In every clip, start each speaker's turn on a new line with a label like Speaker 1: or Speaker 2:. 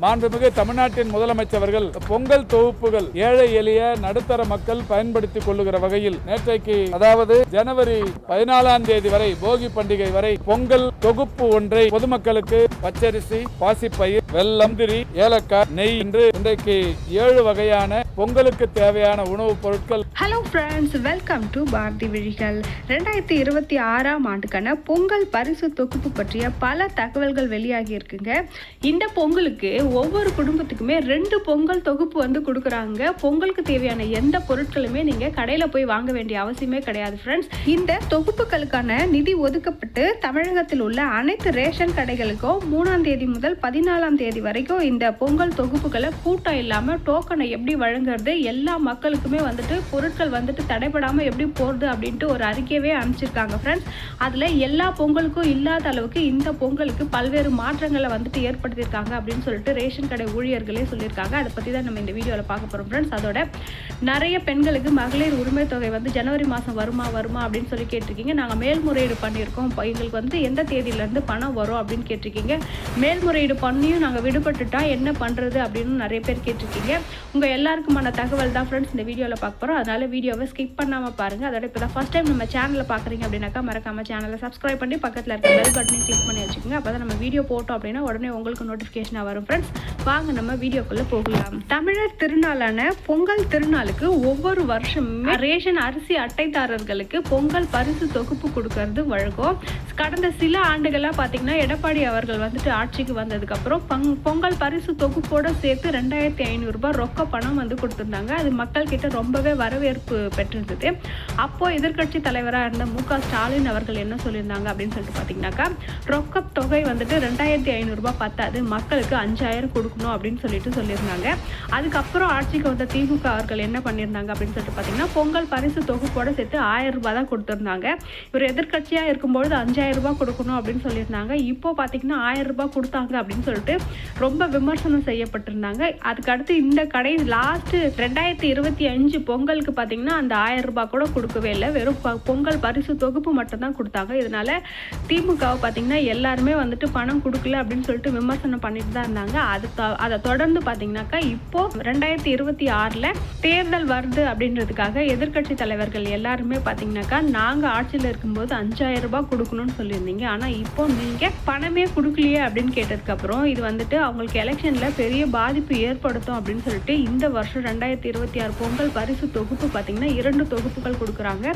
Speaker 1: மாண்புமிகு தமிழ்நாட்டின் முதலமைச்சர்கள் பொங்கல் தொகுப்புகள் ஏழை எளிய நடுத்தர மக்கள் பயன்படுத்திக் கொள்ளுகிற வகையில் நேற்றைக்கு அதாவது ஜனவரி பதினாலாம் தேதி வரை போகி பண்டிகை வரை பொங்கல் தொகுப்பு ஒன்றை பொதுமக்களுக்கு பச்சரிசி பாசிப்பயிர் வெள்ளம்பிரி ஏலக்காய் நெய் என்று இன்றைக்கு ஏழு வகையான பொங்கலுக்கு தேவையான உணவுப் பொருட்கள்.
Speaker 2: Hello friends welcome to Bharathi Vizhigal ரெண்டாயிரத்தி இருபத்தி ஆறாம் ஆண்டுக்கான பொங்கல் பரிசு தொகுப்பு பற்றிய பல தகவல்கள் வெளியாகி இருக்குங்க. இந்த பொங்கலுக்கு ஒவ்வொரு குடும்பத்துக்குமே ரெண்டு பொங்கல் தொகுப்பு வந்து கொடுக்குறாங்க. பொங்கலுக்கு தேவையான எந்த பொருட்களுமே நீங்கள் கடையில் போய் வாங்க வேண்டிய அவசியமே கிடையாது ஃப்ரெண்ட்ஸ் இந்த தொகுப்புகளுக்கான நிதி ஒதுக்கப்பட்டு தமிழகத்தில் உள்ள அனைத்து ரேஷன் கடைகளுக்கும் மூணாம் தேதி முதல் பதினாலாம் தேதி வரைக்கும் இந்த பொங்கல் தொகுப்புகளை கூட்டம் இல்லாமல் டோக்கனை எப்படி வழங்குறது எல்லா மக்களுக்குமே வந்துட்டு பொருட்கள் வந்துட்டு தடைபடாமல் எப்படி போகிறது அப்படின்ட்டு ஒரு அறிக்கையவே அனுப்பிச்சிருக்காங்க ஃப்ரெண்ட்ஸ் அதில் எல்லா பொங்கலுக்கும் இல்லாத அளவுக்கு இந்த பொங்கலுக்கு பல்வேறு மாற்றங்களை வந்துட்டு ஏற்படுத்தியிருக்காங்க அப்படின்னு சொல்லிட்டு ரேஷன் கடை ஊழியர்களே சொல்லியிருக்காங்க. அதை பற்றி தான் நம்ம இந்த வீடியோவில் பார்க்க போகிறோம் ஃப்ரெண்ட்ஸ் அதோட நிறைய பெண்களுக்கு மகளிர் உரிமை தொகை வந்து ஜனவரி மாதம் வருமா வருமா அப்படின்னு சொல்லி கேட்டிருக்கீங்க. நாங்கள் மேல்முறையீடு பண்ணியிருக்கோம். இப்போ எங்களுக்கு வந்து எந்த தேதி தேதியிலேருந்து பணம் வரும் அப்படின்னு கேட்டிருக்கீங்க. மேல்முறையீடு பண்ணியும் நாங்கள் விடுபட்டுட்டா என்ன பண்ணுறது அப்படின்னு நிறைய பேர் கேட்டிருக்கீங்க. உங்கள் எல்லாருக்குமான தகவல் தான் ஃப்ரெண்ட்ஸ் இந்த வீடியோவில் பார்க்க போகிறோம் அதனால வீடியோவை ஸ்கிப் பண்ணாமல் பாருங்கள் அதோட இப்போ தான் ஃபஸ்ட் டைம் நம்ம சேனலில் பார்க்குறீங்க அப்படின்னாக்கா மறக்காம சேனலை சப்ஸ்கிரைப் பண்ணி பக்கத்தில் இருக்க பெல் பட்டனையும் கிளிக் பண்ணி வச்சுக்கோங்க. அப்போ தான் நம்ம வீடியோ போட்டோம் அப்படின்னா உடனே உங்களுக்கு நோட்டிஃபிகேஷனாக வரும் ஃப்ரெண்ட்ஸ் வாங்க நம்ம வீடியோக்குள்ளே போகலாம். தமிழர் திருநாளான பொங்கல் திருநாளுக்கு ஒவ்வொரு வருஷமுமே ரேஷன் அரிசி அட்டைதாரர்களுக்கு பொங்கல் பரிசு தொகுப்பு கொடுக்கறது வழக்கம். கடந்த சில ஆண்டுகளாக பார்த்தீங்கன்னா எடப்பாடி அவர்கள் வந்துட்டு ஆட்சிக்கு வந்ததுக்கப்புறம் பங் பொங்கல் பரிசு தொகுப்போட சேர்த்து ரெண்டாயிரத்தி ஐநூறுரூபா ரொக்க பணம் வந்து கொடுத்துருந்தாங்க. அது மக்கள் கிட்ட ரொம்பவே வரவேற்பு பெற்றிருந்தது. அப்போது எதிர்க்கட்சி தலைவராக இருந்த மு க ஸ்டாலின் அவர்கள் என்ன சொல்லியிருந்தாங்க அப்படின்னு சொல்லிட்டு பார்த்தீங்கன்னாக்கா ரொக்க தொகை வந்துட்டு ரெண்டாயிரத்தி ஐநூறுரூபா பத்தாது மக்களுக்கு அஞ்சாயிரம் கொடுக்கணும் அப்படின்னு சொல்லிட்டு சொல்லியிருந்தாங்க. அதுக்கப்புறம் ஆட்சிக்கு வந்த திமுக அவர்கள் என்ன பண்ணியிருந்தாங்க அப்படின்னு சொல்லிட்டு பார்த்தீங்கன்னா பொங்கல் பரிசு தொகுப்போட சேர்த்து ஆயிரம் ரூபாய் தான் கொடுத்துருந்தாங்க. இவர் எதிர்க்கட்சியாக இருக்கும்பொழுது அஞ்சாயிரம் ரூபாய் கொடுக்கணும் அப்படின்னு சொல்லியிருந்தாங்க. இப்போ பார்த்தீங்கன்னா ஆயிரம் ரூபாய் கொடுத்தாங்க அப்படின்னு சொல்லிட்டு ரொம்ப விமர்சனம் செய்யப்பட்டிருந்தாங்க. அதுக்கடுத்து இந்த கடை லாஸ்ட் ரெண்டாயிரத்தி இருபத்தி அஞ்சு பொங்கலுக்கு பார்த்தீங்கன்னா அந்த ஆயிரம் ரூபாய் கூட கொடுக்கவே இல்லை. வெறும் பொங்கல் பரிசு தொகுப்பு மட்டும்தான் கொடுத்தாங்க. இதனால திமுகவை பார்த்தீங்கன்னா எல்லாருமே வந்துட்டு பணம் கொடுக்கல அப்படின்னு சொல்லிட்டு விமர்சனம் பண்ணிட்டு தான் இருந்தாங்க. அது த- அதை தொடர்ந்து பார்த்தீங்கன்னாக்கா இப்போ ரெண்டாயிரத்தி இருபத்தி ஆறில் தேர்தல் வருது அப்படின்றதுக்காக எதிர்க்கட்சி தலைவர்கள் எல்லாருமே பார்த்தீங்கன்னாக்கா நாங்கள் ஆட்சியில் இருக்கும்போது அஞ்சாயிரம் ரூபாய் கொடுக்கணும்னு சொல்லியிருந்தீங்க. ஆனால் இப்போ நீங்கள் பணமே கொடுக்கலையே அப்படின்னு கேட்டதுக்கப்புறம் இது வந்துட்டு அவங்களுக்கு எலெக்ஷனில் பெரிய பாதிப்பு ஏற்படுத்தும் அப்படின்னு சொல்லிட்டு இந்த வருஷம் ரெண்டாயிரத்தி இருபத்தி ஆறு பொங்கல் பரிசு தொகுப்பு பார்த்தீங்கன்னா இரண்டு தொகுப்புகள் கொடுக்குறாங்க.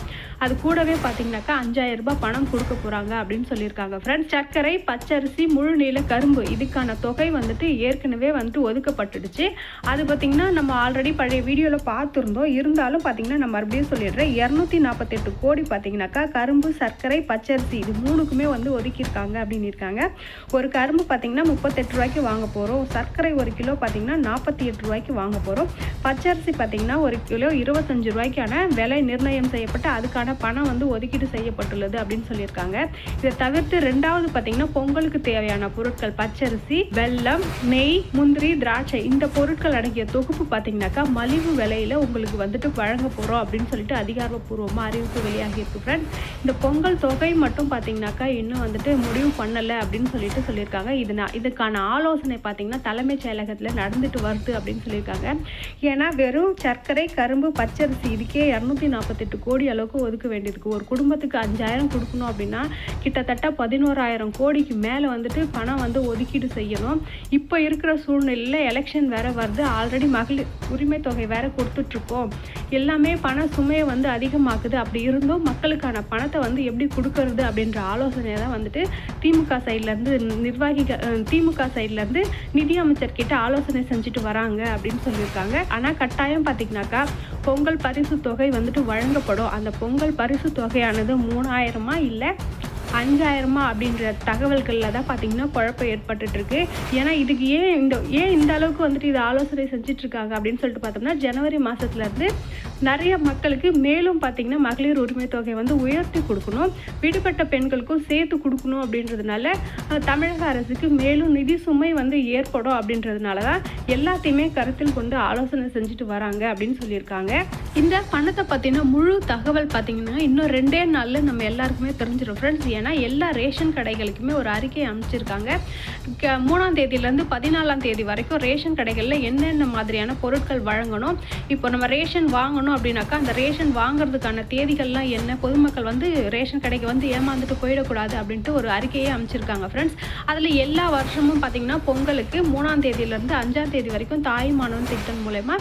Speaker 2: அது கூடவே பார்த்தீங்கன்னாக்கா அஞ்சாயிரம் ரூபாய் பணம் கொடுக்க போகிறாங்க அப்படின்னு சொல்லியிருக்காங்க. ஃப்ரெண்ட்ஸ் சர்க்கரை பச்சரிசி முழு நீல கரும்பு இதுக்கான தொகை வந்துட்டு ஏற்கனவே வந்துட்டு ஒதுக்கப்பட்டுடுச்சு. அது பார்த்தீங்கன்னா நம்ம ஆல்ரெடி பழைய வீடியோவில் பார்த்துருந்தோம். இருந்தாலும் பார்த்தீங்கன்னா நான் மறுபடியும் சொல்லிடுறேன். இரநூத்தி நாற்பத்தெட்டு கோடி பார்த்தீங்கன்னாக்கா கரும்பு சர்க்கரை பச்சரிசி இது மூணுக்குமே வந்து ஒதுக்கியிருக்காங்க அப்படின்னு இருக்காங்க ஒரு கரும்பு பார்த்தீங்கன்னா முப்பத்தெட்டு ரூபாய்க்கு வாங்க போகிறோம் சர்க்கரை ஒரு கிலோ பார்த்தீங்கன்னா நாற்பத்தி எட்டு ரூபாய்க்கு வாங்க போகிறோம் பச்சரிசி பார்த்தீங்கன்னா ஒரு கிலோ இருபத்தஞ்சு ரூபாய்க்கான விலை நிர்ணயம் செய்யப்பட்டு அதுக்கான பணம் வந்து ஒதுக்கீடு செய்யப்பட்டுள்ளது அப்படின்னு சொல்லியிருக்காங்க. இதை தவிர்த்து ரெண்டாவது பார்த்தீங்கன்னா பொங்கலுக்கு தேவையான பொருட்கள் பச்சரிசி வெல்லம் நெய் முந்திரி திராட்சை இந்த பொருட்கள் அடங்கிய தொகுப்பு பார்த்தீங்கன்னாக்கா மலிவு விலையில் உங்களுக்கு வந்துட்டு வழங்க போகிறோம் அப்படின்னு சொல்லிட்டு அதிகாரப்பூர்வமாக அறிவிப்பு வெளியாகியிருக்கு ஃப்ரெண்ட்ஸ் இந்த பொங்கல் தொகை மட்டும் பார்த்தீங்கன்னாக்கா இன்னும் வந்துட்டு முடிவு பண்ணலை அப்படின்னு சொல்லிட்டு சொல்லியிருக்காங்க. இது நான் இதுக்கான ஆலோசனை பார்த்தீங்கன்னா தலைமைச் செயலகத்தில் நடந்துட்டு வருது அப்படின்னு சொல்லியிருக்காங்க. ஏன்னா வெறும் சர்க்கரை கரும்பு பச்சரிசி இதுக்கே இரநூத்தி நாற்பத்தெட்டு கோடி அளவுக்கு ஒதுக்க வேண்டியிருக்கு. ஒரு குடும்பத்துக்கு அஞ்சாயிரம் கொடுக்கணும் அப்படின்னா கிட்டத்தட்ட பதினோராயிரம் கோடிக்கு மேலே வந்துட்டு பணம் வந்து ஒதுக்கீடு செய்யணும். இப்போ இருக்கிற சூழ்நிலையில் எலெக்ஷன் வேற வருது. ஆல்ரெடி மகளிர் உரிமை தொகை வேற கொடுத்துட்ருக்கோம். எல்லாமே பண சுமையை வந்து அதிகமாக்குது. அப்படி இருந்தும் மக்களுக்கான பணத்தை வந்து எப்படி கொடுக்கறது அப்படின்ற ஆலோசனை தான் வந்துட்டு திமுக சைட்லேருந்து நிர்வாகிகள் திமுக சைட்லேருந்து நிதி அமைச்சர் கிட்ட ஆலோசனை செஞ்சுட்டு வராங்க அப்படின்னு சொல்லியிருக்காங்க. ஆனால் கட்டாயம் பார்த்தீங்கன்னாக்கா பொங்கல் பரிசு தொகை வந்துட்டு வழங்கப்படும். அந்த பொங்கல் பரிசு தொகையானது மூணாயிரமா இல்லை அஞ்சாயிரமா அப்படின்ற தகவல்களில் தான் பார்த்தீங்கன்னா குழப்பம் ஏற்பட்டுட்டு இருக்கு ஏன்னா இதுக்கு ஏன் இந்த ஏன் இந்த அளவுக்கு வந்துட்டு இது ஆலோசனை செஞ்சுட்டு இருக்காங்க அப்படின்னு சொல்லிட்டு பார்த்தோம்னா ஜனவரி மாதத்துலேருந்து நிறைய மக்களுக்கு மேலும் பார்த்தீங்கன்னா மகளிர் உரிமை தொகை வந்து உயர்த்தி கொடுக்கணும். விடுபட்ட பெண்களுக்கும் சேர்த்து கொடுக்கணும் அப்படின்றதுனால தமிழக அரசுக்கு மேலும் நிதி சுமை வந்து ஏற்படும் அப்படின்றதுனால தான் எல்லாத்தையுமே கருத்தில் கொண்டு ஆலோசனை செஞ்சுட்டு வராங்க அப்படின்னு சொல்லியிருக்காங்க. இந்த பணத்தை பார்த்தீங்கன்னா முழு தகவல் பார்த்தீங்கன்னா இன்னும் ரெண்டே நாளில் நம்ம எல்லாருக்குமே தெரிஞ்சிடும் ஃப்ரெண்ட்ஸ் பார்த்தீங்கன்னா எல்லா ரேஷன் கடைகளுக்குமே ஒரு அறிக்கை அமைச்சிருக்காங்க க- மூணாம் தேதியிலேருந்து பதினாலாம் தேதி வரைக்கும் ரேஷன் கடைகளில் என்னென்ன மாதிரியான பொருட்கள் வழங்கணும் இப்போ நம்ம ரேஷன் வாங்கணும் அப்படின்னாக்கா அந்த ரேஷன் வாங்குறதுக்கான தேதிகள்லாம் என்ன பொதுமக்கள் வந்து ரேஷன் கடைக்கு வந்து ஏமாந்துட்டு போயிடக்கூடாது அப்படின்ட்டு ஒரு அறிக்கையே அமைச்சிருக்காங்க ஃப்ரெண்ட்ஸ் அதில் எல்லா வருஷமும் பார்த்தீங்கன்னா பொங்கலுக்கு மூணாம் தேதியிலேருந்து அஞ்சாம் தேதி வரைக்கும் தாய்மானவன் திட்டம் மூலயமா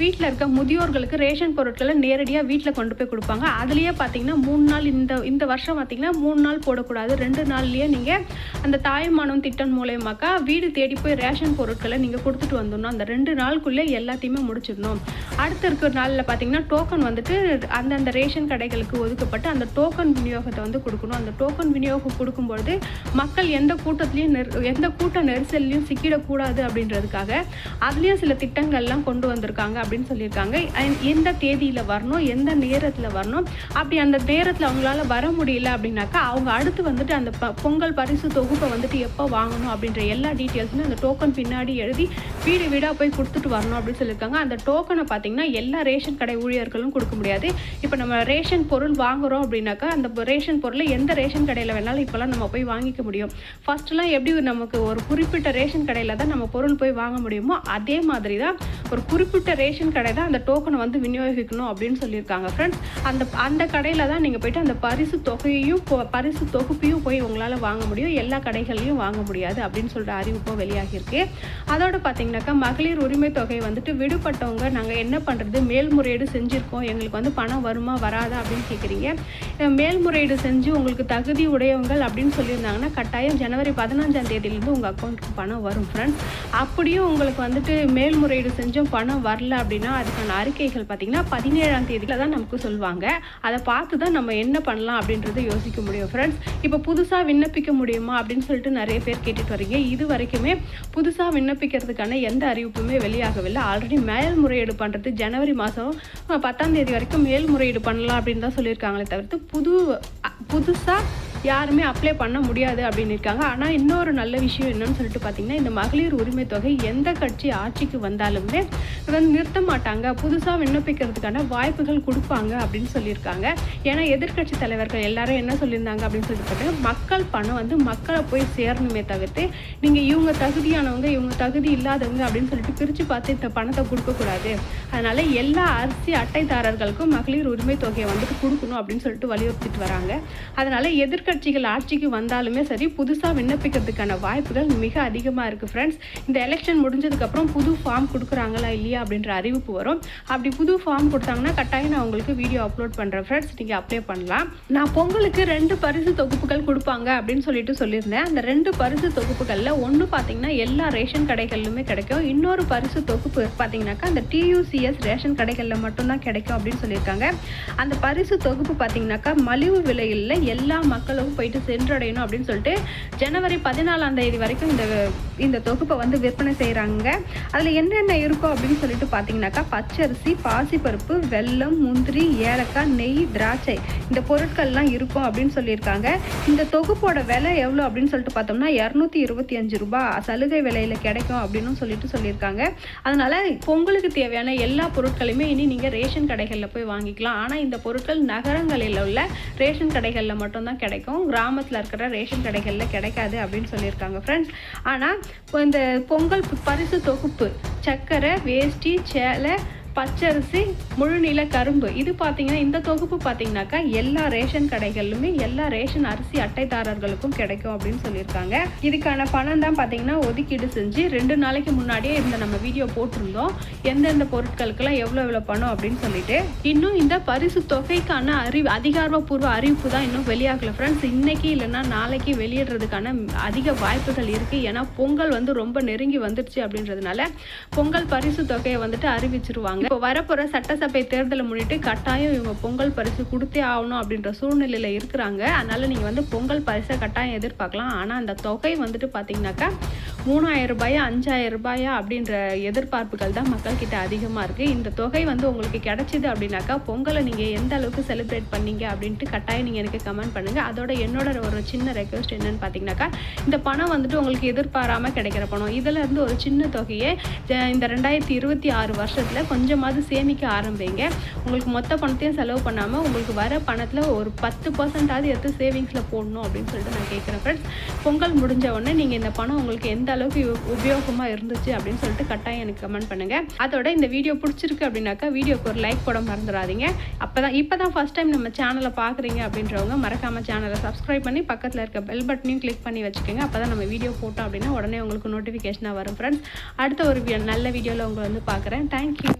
Speaker 2: வீட்டில் இருக்க முதியோர்களுக்கு ரேஷன் பொருட்களை நேரடியாக வீட்டில் கொண்டு போய் கொடுப்பாங்க. அதுலேயே பார்த்தீங்கன்னா மூணு நாள் இந்த இந்த வருஷம் பார்த்தீங்கன்னா மூணு நாள் போடக்கூடாது. ரெண்டு நாள்லேயே நீங்கள் அந்த தாய்மானம் திட்டம் மூலயமாக்கா வீடு தேடி போய் ரேஷன் பொருட்களை நீங்கள் கொடுத்துட்டு வந்துடணும். அந்த ரெண்டு நாளுக்குள்ளே எல்லாத்தையுமே முடிச்சிடணும். அடுத்த இருக்கிற நாளில் பார்த்தீங்கன்னா டோக்கன் வந்துட்டு அந்தந்த ரேஷன் கடைகளுக்கு ஒதுக்கப்பட்டு அந்த டோக்கன் விநியோகத்தை வந்து கொடுக்கணும். அந்த டோக்கன் விநியோகம் கொடுக்கும்பொழுது மக்கள் எந்த கூட்டத்துலேயும் நெரு எந்த கூட்ட நெரிசல்லையும் சிக்கிடக்கூடாது அப்படின்றதுக்காக அதுலேயும் சில திட்டங்கள்லாம் கொண்டு வந்திருக்காங்க. அப்படின்னு சொல்லியிருக்காங்க. எந்த தேதியில் வரணும் எந்த நேரத்தில் வரணும் அப்படி அந்த நேரத்தில் அவங்களால வர முடியல அப்படின்னாக்கா அவங்க அடுத்து வந்துட்டு அந்த ப- பொங்கல் பரிசு தொகுப்பை வந்துட்டு எப்போ வாங்கணும் அப்படின்ற எல்லா டீட்டெயில்ஸுமே அந்த டோக்கன் பின்னாடி எழுதி வீடு வீடாக போய் கொடுத்துட்டு வரணும் அப்படின்னு சொல்லியிருக்காங்க. அந்த டோக்கனை பார்த்தீங்கன்னா எல்லா ரேஷன் கடை ஊழியர்களும் கொடுக்க முடியாது. இப்போ நம்ம ரேஷன் பொருள் வாங்குகிறோம் அப்படின்னாக்கா அந்த ரேஷன் பொருளை எந்த ரேஷன் கடையில் வேணாலும் இப்போலாம் நம்ம போய் வாங்கிக்க முடியும். ஃபஸ்ட்டுலாம் எப்படி நமக்கு ஒரு குறிப்பிட்ட ரேஷன் கடையில் தான் நம்ம பொருள் போய் வாங்க முடியுமோ அதே மாதிரி தான் ஒரு குறிப்பிட்ட ரேஷன் கடை தான் அந்த டோக்கனை வந்து விநியோகிக்கணும் அப்படின்னு சொல்லியிருக்காங்க. ஃப்ரெண்ட்ஸ் அந்த அந்த கடையில் தான் நீங்கள் போயிட்டு அந்த பரிசு தொகையையும் பரிசு தொகுப்பையும் போய் உங்களால் வாங்க முடியும். எல்லா கடைகள்லையும் வாங்க முடியாது அப்படின்னு சொல்கிற அறிவிப்பும் வெளியாகியிருக்கு. அதோடு பார்த்தீங்கன்னாக்கா மகளிர் உரிமை தொகை வந்துட்டு விடுபட்டவங்க நாங்கள் என்ன பண்ணுறது மேல்முறையீடு செஞ்சுருக்கோம். எங்களுக்கு வந்து பணம் வருமா வராதா அப்படின்னு கேட்குறீங்க மேல்முறையீடு செஞ்சு உங்களுக்கு தகுதி உடையவங்கள் அப்படின்னு சொல்லியிருந்தாங்கன்னா கட்டாயம் ஜனவரி பதினஞ்சாம் தேதியிலேருந்து உங்கள் அக்கௌண்ட்டுக்கு பணம் வரும் ஃப்ரெண்ட்ஸ் அப்படியும் உங்களுக்கு வந்துட்டு மேல்முறையீடு செஞ்சும் பணம் வர வரல அப்படின்னா அதுக்கான அறிக்கைகள் பார்த்தீங்கன்னா பதினேழாம் தேதியில் தான் நமக்கு சொல்லுவாங்க. அதை பார்த்து தான் நம்ம என்ன பண்ணலாம் அப்படின்றத யோசிக்க முடியும் ஃப்ரெண்ட்ஸ் இப்போ புதுசாக விண்ணப்பிக்க முடியுமா அப்படின்னு சொல்லிட்டு நிறைய பேர் கேட்டுட்டு வரீங்க. இது வரைக்குமே புதுசாக விண்ணப்பிக்கிறதுக்கான எந்த அறிவிப்புமே வெளியாகவில்லை. ஆல்ரெடி மேல்முறையீடு பண்ணுறது ஜனவரி மாதம் பத்தாம் தேதி வரைக்கும் மேல்முறையீடு பண்ணலாம் அப்படின்னு தான் சொல்லியிருக்காங்களே தவிர்த்து புது புதுசாக யாருமே அப்ளை பண்ண முடியாது அப்படின்னு இருக்காங்க. ஆனால் இன்னொரு நல்ல விஷயம் என்னன்னு சொல்லிட்டு பார்த்தீங்கன்னா இந்த மகளிர் உரிமை தொகை எந்த கட்சி ஆட்சிக்கு வந்தாலுமே இதை வந்து நிறுத்த மாட்டாங்க. புதுசாக விண்ணப்பிக்கிறதுக்கான வாய்ப்புகள் கொடுப்பாங்க அப்படின்னு சொல்லியிருக்காங்க. ஏன்னா எதிர்க்கட்சி தலைவர்கள் எல்லாரும் என்ன சொல்லியிருந்தாங்க அப்படின்னு சொல்லிட்டு பார்த்தீங்கன்னா மக்கள் பணம் வந்து மக்களை போய் சேரணுமே தவிர்த்து நீங்கள் இவங்க தகுதியானவங்க இவங்க தகுதி இல்லாதவங்க அப்படின்னு சொல்லிட்டு பிரித்து பார்த்து இந்த பணத்தை கொடுக்கக்கூடாது அதனால் எல்லா அரிசி அட்டைதாரர்களுக்கும் மகளிர் உரிமை தொகையை வந்துட்டு கொடுக்கணும் அப்படின்னு சொல்லிட்டு வலியுறுத்திட்டு வராங்க. அதனால் எதிர்க்க கட்சிகள் ஆட்சிக்கு வந்தாலுமே சரி புதுசாக விண்ணப்பிக்கிறதுக்கான வாய்ப்புகள் மிக அதிகமாக இருக்குது ஃப்ரெண்ட்ஸ் இந்த எலெக்ஷன் முடிஞ்சதுக்கப்புறம் புது ஃபார்ம் கொடுக்குறாங்களா இல்லையா அப்படின்ற அறிவிப்பு வரும். அப்படி புது ஃபார்ம் கொடுத்தாங்கன்னா கட்டாயம் நான் உங்களுக்கு வீடியோ அப்லோட் பண்ணுறேன் ஃப்ரெண்ட்ஸ் நீங்கள் அப்ளை பண்ணலாம். நான் பொங்கலுக்கு ரெண்டு பரிசு தொகுப்புகள் கொடுப்பாங்க அப்படின்னு சொல்லிட்டு சொல்லியிருந்தேன். அந்த ரெண்டு பரிசு தொகுப்புகளில் ஒன்று பார்த்தீங்கன்னா எல்லா ரேஷன் கடைகளிலுமே கிடைக்கும். இன்னொரு பரிசு தொகுப்பு பார்த்தீங்கன்னாக்கா அந்த டியூசிஎஸ் ரேஷன் கடைகளில் மட்டும்தான் கிடைக்கும் அப்படின்னு சொல்லியிருக்காங்க. அந்த பரிசு தொகுப்பு பார்த்தீங்கன்னாக்கா மலிவு விலையில் எல்லா மக்களும் போயிட்டு சென்றடையணும் அப்படின்னு சொல்லிட்டு ஜனவரி பதினாலாம் தேதி வரைக்கும் இந்த இந்த தொகுப்பை வந்து விற்பனை செய்கிறாங்க அதில் என்னென்ன இருக்கும் அப்படின்னு சொல்லிட்டு பார்த்தீங்கன்னாக்கா பச்சரிசி பாசிப்பருப்பு வெல்லம் முந்திரி ஏலக்காய் நெய் திராட்சை இந்த பொருட்கள்லாம் இருக்கும் அப்படின்னு சொல்லியிருக்காங்க. இந்த தொகுப்போட விலை எவ்வளோ அப்படின்னு சொல்லிட்டு பார்த்தோம்னா இரநூத்தி இருபத்தி அஞ்சு ரூபாய் சலுகை விலையில் கிடைக்கும் அப்படின்னு சொல்லிட்டு சொல்லியிருக்காங்க. அதனால் பொங்கலுக்கு தேவையான எல்லா பொருட்களையுமே இனி நீங்கள் ரேஷன் கடைகளில் போய் வாங்கிக்கலாம். ஆனால் இந்த பொருட்கள் நகரங்களில் உள்ள ரேஷன் கடைகளில் மட்டும்தான் கிடைக்கும். கிராமத்தில் இருக்கிற ரேஷன் கடைகளில் கிடைக்காது அப்படின்னு சொல்லியிருக்காங்க ஃப்ரெண்ட்ஸ் ஆனால் இப்போ இந்த பொங்கல் பரிசு தொகுப்பு சர்க்கரை வேஷ்டி சேலை பச்சரிசி முழுநில கரும்பு. இது பார்த்தீங்கன்னா இந்த தொகுப்பு பார்த்தீங்கன்னாக்கா எல்லா ரேஷன் கடைகளிலுமே எல்லா ரேஷன் அரிசி அட்டைதாரர்களுக்கும் கிடைக்கும் அப்படின்னு சொல்லியிருக்காங்க. இதுக்கான பணம் தான் பார்த்தீங்கன்னா ஒதுக்கீடு செஞ்சு ரெண்டு நாளைக்கு முன்னாடியே இந்த நம்ம வீடியோ போட்டிருந்தோம். எந்தெந்த பொருட்களுக்கெல்லாம் எவ்வளோ எவ்வளோ பணம் அப்படின்னு சொல்லிட்டு. இன்னும் இந்த பரிசு தொகைக்கான அறிவு அதிகாரப்பூர்வ அறிவிப்பு தான் இன்னும் வெளியாகல ஃப்ரெண்ட்ஸ் இன்னைக்கு இல்லைன்னா நாளைக்கு வெளியிடுறதுக்கான அதிக வாய்ப்புகள் இருக்குது ஏன்னா பொங்கல் வந்து ரொம்ப நெருங்கி வந்துடுச்சு அப்படின்றதுனால பொங்கல் பரிசு தொகையை வந்துட்டு அறிவிச்சிருவாங்க. இப்போ வரப்போகிற சட்டசபை தேர்தலை முன்னிட்டு கட்டாயம் இவங்க பொங்கல் பரிசு கொடுத்தே ஆகணும் அப்படின்ற சூழ்நிலையில் இருக்கிறாங்க. அதனால நீங்கள் வந்து பொங்கல் பரிசை கட்டாயம் எதிர்பார்க்கலாம். ஆனால் அந்த தொகை வந்துட்டு பார்த்தீங்கன்னாக்கா மூணாயிரம் ரூபாயா அஞ்சாயிரம் ரூபாயா அப்படின்ற எதிர்பார்ப்புகள் தான் மக்கள்கிட்ட அதிகமாக இருக்குது இந்த தொகை வந்து உங்களுக்கு கிடைச்சிது அப்படின்னாக்கா பொங்கலை நீங்கள் எந்த அளவுக்கு செலிப்ரேட் பண்ணீங்க அப்படின்ட்டு கட்டாயம் நீங்கள் எனக்கு கமெண்ட் பண்ணுங்கள் அதோட என்னோட ஒரு சின்ன ரெக்வஸ்ட் என்னன்னு பார்த்தீங்கன்னாக்கா இந்த பணம் வந்துட்டு உங்களுக்கு எதிர்பாராமல் கிடைக்கிற பணம். இதில் இருந்து ஒரு சின்ன தொகையை இந்த ரெண்டாயிரத்தி இருபத்தி ஆறு வருஷத்தில் கொஞ்சமாவது சேமிக்க ஆரம்பிங்க. உங்களுக்கு மொத்த பணத்தையும் செலவு பண்ணாமல் உங்களுக்கு வர பணத்தில் ஒரு பத்து பர்சன்டாவது எடுத்து சேவிங்ஸில் போடணும் அப்படின்னு சொல்லிட்டு நான் கேட்குறேன் ஃப்ரெண்ட்ஸ் பொங்கல் முடிஞ்ச உடனே நீங்கள் இந்த பணம் உங்களுக்கு எந்த அளவுக்கு உபயோகமாக இருந்துச்சு அப்படின்னு சொல்லிட்டு கட்டாயம் எனக்கு கமெண்ட் பண்ணுங்கள் அதோட இந்த வீடியோ பிடிச்சிருக்கு அப்படின்னாக்கா வீடியோக்கு ஒரு லைக் போட மறந்துடாதீங்க. அப்போ தான் இப்போ தான் ஃபஸ்ட் டைம் நம்ம சேனலை பார்க்குறீங்க அப்படின்றவங்க மறக்காமல் சேனலை சப்ஸ்கிரைப் பண்ணி பக்கத்தில் இருக்க பெல் பட்டனையும் கிளிக் பண்ணி வச்சுக்கோங்க. அப்போ தான் நம்ம வீடியோ போட்டோம் அப்படின்னா உடனே உங்களுக்கு நோட்டிஃபிகேஷனாக வரும் ஃப்ரெண்ட்ஸ் அடுத்த ஒரு நல்ல வீடியோவில் உங்களை வந்து பார்க்குறேன் தேங்க்யூ